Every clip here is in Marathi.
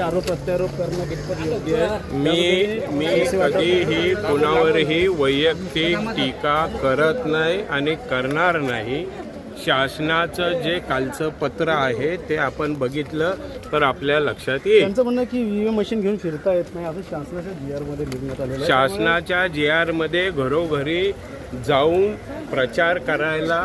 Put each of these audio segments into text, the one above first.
आरोप प्रत्यारोप करणं कितपत योग्य आहे मी मी कधीही कोणावरही वैयक्तिक टीका करत नाही आणि करणार नाही. शासनाचं जे कालचं पत्र आहे ते आपण बघितलं तर आपल्या लक्षात येईल. त्यांचं म्हणणं की मशीन घेऊन फिरता येत नाही असं शासनाच्या जी आरमध्ये लिहिण्यात आलेलं आहे. शासनाच्या जी आरमध्ये घरोघरी जाऊन प्रचार करायला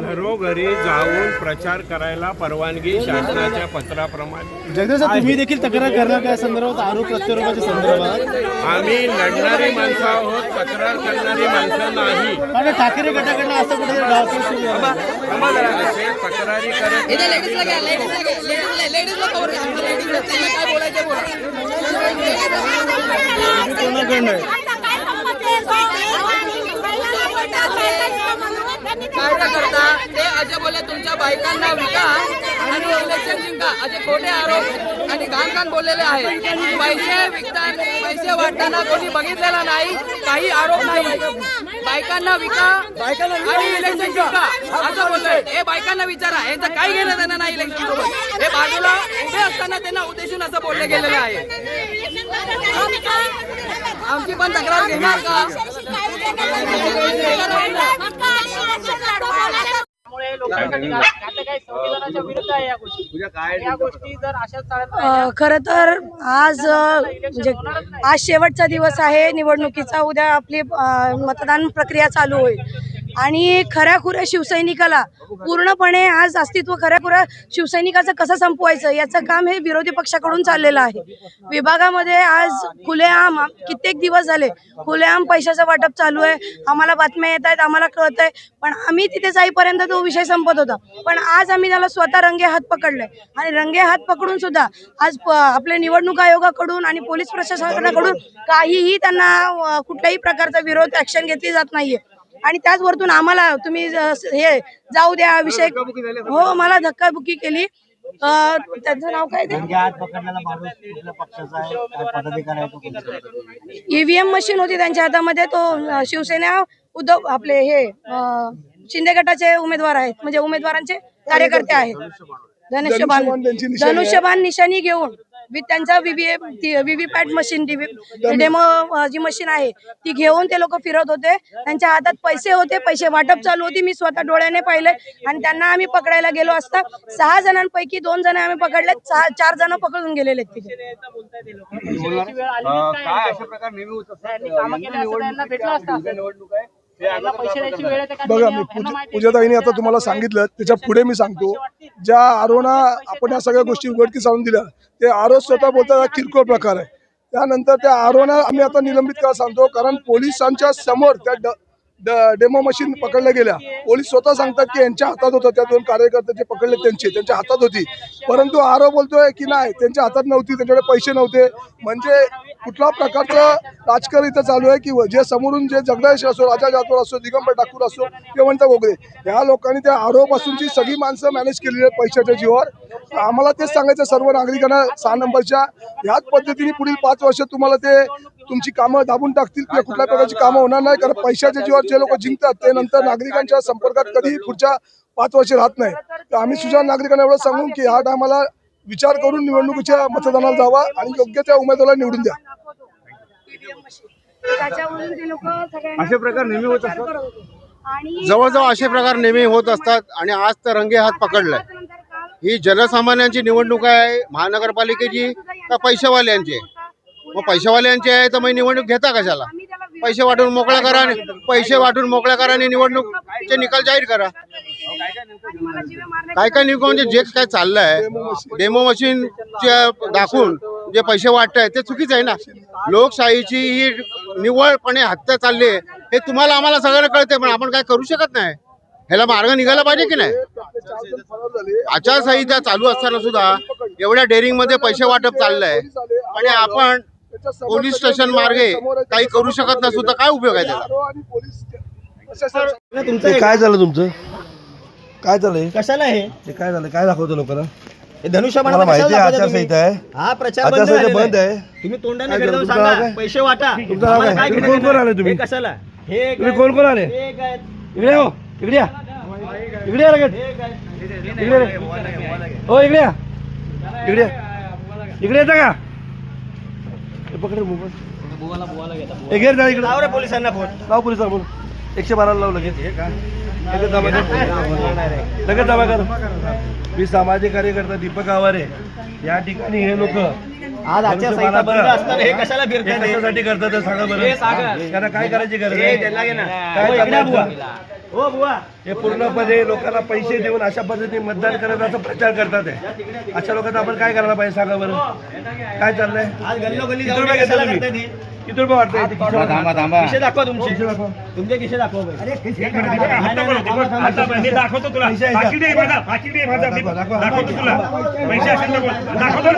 घरोघरी जाऊन प्रचार करायला परवानगी शासनाच्या पत्राप्रमाणे. जगदीश साहेब, तुम्ही देखील तक्रार करणार काय संदर्भात? आरोप प्रत्यारोपाच्या संदर्भात? आम्ही लढणारी माणसं आहोत तक्रार करणारी माणसं नाही. कारण ठाकरे गटाकडनं असं. असे तक्रारी करत इथे काय करता. ते अजय बोले तुमच्या बायकांना विका आणि इलेक्शन जिंका. असे खोटे आरोप आणि घाण घाण बोललेले आहेत. पैसे विकताना पैसे वाटताना कोणी बघितलेला नाही काही आरोप नाही. बायकांना विका आणि इलेक्शन जिंका. असं बोलतोय. हे बायकांना विचारा. यांचं काही घेणं देणं नाही इलेक्शन सोबत हे बाजूला उभे असताना त्यांना उद्देशून असं बोलले गेलेलं आहे. आमची पण तक्रार घेणार का त्यामुळे लोकांसाठी आता काही संविधानाच्या विरुद्ध आहे या गोष्टी या गोष्टी जर अशाच चालत अ, खरं तर आज म्हणजे आज शेवटचा दिवस आहे निवडणुकीचा. उद्या आपली मतदान प्रक्रिया चालू होईल. आणि खऱ्याखुऱ्या शिवसैनिकाला. पूर्णपणे आज अस्तित्व खऱ्याखुऱ्या शिवसैनिकाचं कसं संपवायचं याचं काम हे विरोधी पक्षाकडून चाललेलं आहे. विभागामध्ये आज खुलेआम कित्येक दिवस झाले खुलेआम पैशाचं वाटप चालू आहे. आम्हाला बातम्या येत आहेत आम्हाला कळत आहे पण आम्ही तिथे जाईपर्यंत तो विषय संपत होता. पण आज आम्ही त्याला स्वतः रंगे हात पकडले आणि रंगे हात पकडून सुद्धा आज आपल्या आपले निवडणूक आयोगाकडून आणि पोलीस प्रशासनाकडून काहीही त्यांना कुठल्याही प्रकारचा विरोध ऍक्शन घेतली जात नाहीये. आणि त्याच वरतून आम्हाला तुम्ही हे जाऊ द्या विषय हो मला धक्काबुक्की केली. अ, त्यांचं नाव काय ते? ईव्हीएम मशीन होती त्यांच्या हातामध्ये. तो शिवसेना उद्धव आपले हे शिंदे गटाचे उमेदवार आहेत. म्हणजे उमेदवारांचे कार्यकर्ते आहेत. धनुष्यबाण. धनुष्यबाण. निशाणी घेऊन. विथ त्यांचा व्हीव्हीपॅट मशीन डेमो जी मशीन आहे ती घेऊन ते लोक फिरत होते. त्यांच्या हातात पैसे होते पैसे वाटप चालू होती. मी स्वतः डोळ्याने पाहिले आणि त्यांना आम्ही पकडायला गेलो असता. सहा जणांपैकी दोन जण आम्ही पकडले. चार जण पकडून गेलेले बघा मी पूजाताईने आता तुम्हाला सांगितलं त्याच्या पुढे मी सांगतो. ज्या आरोना आपण या सगळ्या गोष्टी उघडकीस आणून दिल्या ते आरो स्वतः बोलतात हा किरकोळ प्रकार आहे. त्यानंतर त्या आरोना आम्ही आता निलंबित करायला सांगतो कारण पोलिसांच्या समोर त्या ड- डेमो मशीन पकडल्या गेल्या. पोलीस स्वतः सांगतात की यांच्या हातात होतं. त्या दोन कार्यकर्ते जे पकडले त्यांचे त्यांच्या हातात होती. परंतु आरो बोलतोय की नाही त्यांच्या हातात नव्हती त्यांच्याकडे पैसे नव्हते. म्हणजे कुठल्या प्रकारचं राजकारण इथं चालू आहे की जे समोरून जे जगदायश असो राजा जाधव असो दिगंबर ठाकूर असो किंवा म्हणता गोगरे ह्या लोकांनी त्या आरोपासूनची सगळी माणसं मॅनेज केलेली आहेत पैशाच्या जीवावर. आम्हाला तेच सांगायचं सर्व नागरिकांना सहा नंबरच्या. ह्याच पद्धतीने पुढील पाच वर्ष तुम्हाला ते तुमची कामं दाबून टाकतील किंवा कुठल्या प्रकारची कामं होणार नाही कारण पैशाच्या जीवावर जे लोक जिंकतात ते नंतर नागरिकांच्या संपर्कात कधीही पुढच्या पाच वर्ष राहत नाही. तर आम्ही सुजाण नागरिकांना एवढं सांगू की ह्या टायमाला विचार करून निवडणुकीच्या मतदानाला जावा आणि योग्य त्या उमेदवाराला निवडून द्या. त्याच्यावरून ते लोक असे प्रकार नेहमी होत आणि जवळजवळ असे प्रकार नेहमी होत असतात आणि आज तर रंगे हात पकडलाय ही जनसामान्यांची निवडणूक आहे महानगरपालिकेची का पैशावाल्यांची आहे? मग पैशावाल्यांची आहे तर मग निवडणूक घेता कशाला? पैसे वाटून मोकळा करा आणि पैसे वाटून मोकळा करा आणि निवडणूकचे निकाल जाहीर करा. काय काय निवडणूक म्हणजे जे काय चाललंय डेमो मशीन दाखवून जे पैसे वाटत ते चुकीचं आहे ना? लोकशाहीची ही निव्वळपणे हत्या चालली आहे हे तुम्हाला आम्हाला सगळ्यांना कळते पण आपण काय करू शकत नाही. ह्याला मार्ग निघायला पाहिजे की नाही? आचारसंहिता चालू असताना सुद्धा एवढ्या डेअरिंगमध्ये पैसे वाटप चाललंय आणि आपण पोलीस स्टेशन मार्गे काही करू शकत नाही सुद्धा काय उपयोग आहे त्याचा? तुमचं ते काय झालं तुमचं? काय झालंय कशाला हे? ते काय झालं? काय दाखवतं लोकांना? धनुष्यबाण मला माहिती आहे आचारसंहिता आहे. हा प्रचार बंद आचारसंहिता बंद आहे. तुम्ही तोंडाने जाऊन सांगा? पैसे वाटा. तुमचं नाव आम्हाला काय? काय तुम्ही घेणं कोण कोण? आले तुम्ही? हे कशाला? हे तुम्ही कोण कोण आले? हे इकडे हो. इकडे या. इकडे या लगेच. हे. इकडे. हो इकडे या इकडे या. इकडे येता का? पकड मोबाईल. जा इकडे. लाव रे पोलिसांना फोन. लाव पोलिसाला बोल एकशे बाराला लाव लगेच. लगेच जमा कर. लगेच जमा कर. मी सामाजिक कार्यकर्ता दीपक आवारे या ठिकाणी हे लोक आज आचारसंहिता बंद असताना हे कशाला फिरतात? कशासाठी करतात ते सांगा बरं. त्यांना काय करायची गरज हे आहे? त्याला घे ना. काय हो, इकडे चाललंय बुवा. बुवा? हो बुवा. हे पूर्णपणे लोकांना पैसे देऊन अशा पद्धतीने मतदान करण्याचा प्रचार करतात आहे अशा लोकांना आपण काय करायला पाहिजे सांगा बरं? काय चाललंय? किती रुपये हे कशाला घेता करताय तुम्ही? ते? किती रुपये? वाटतंय खिशे दाखवा तुमचे तुमचे दाखवा. दाखवतो तुला. दाखवतो तुला. पैसे असेल. दाखवतो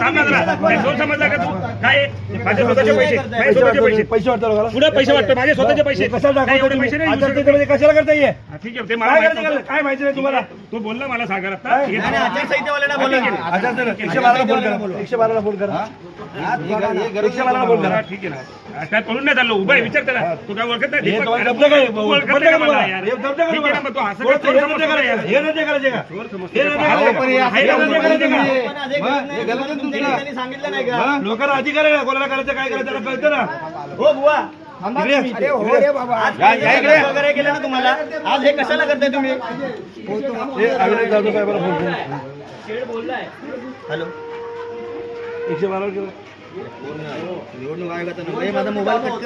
समजला का तू काय? आहे? माझे स्वतःचे पैसे. माझे स्वतःचे पैसे. पैसे वाटतो पुढे पैसे वाटतो माझे स्वतःचे पैसे. कशाला दाखवतो पैसे नाही. आचारसंहितेमध्ये कशाला करता ये ठीक आहे ते मला काय माहिती नाही तुम्हाला? तू बोलला मला सांगा आता. नाही, नाही, आचारसंहितेवाल्यांना बोला की. आचारसंहिता एकशे बाराला फोन करा. एकशे बाराला फोन करा. एकशे बाराला फोन करा. ठीक आहे ना. काय पळून नाही चाललो. उभा आहे विचार त्याला तू काय ओळखत नाही? हे दीपक? तुम्हाला जब्द काय- तू ओळखत जब्द नाही काय का मला मला? यार? हे जब्द काय ठीक आहे ना, मला? मग तू असं हे काय चोर नव्हते समजतो करायचे. का हे नव्हते करायचे का? हे नव्हते अहो, करायचे पण हे का? असं हे काय नव्हते बोलतो करायचे का? पण आज हे करत नाही. तुमच्या ठिकाणी सांगितलं नाही का? लोकांना अधिकार आहे ना कोणाला करायचं काय करायचं त्याला कळतं ना. हो बुवा. इकडे. तुम्ही. आज पैसे वगैरे केलं ना तुम्हाला? आज हे कशाला करताय तुम्ही? हे अविनाश जाधव साहेबांना फोन करा हॅलो. एकशे बारावर केलं. निवडणूक आयोगाचा नंबर आहे माझा मोबाईल कट कर.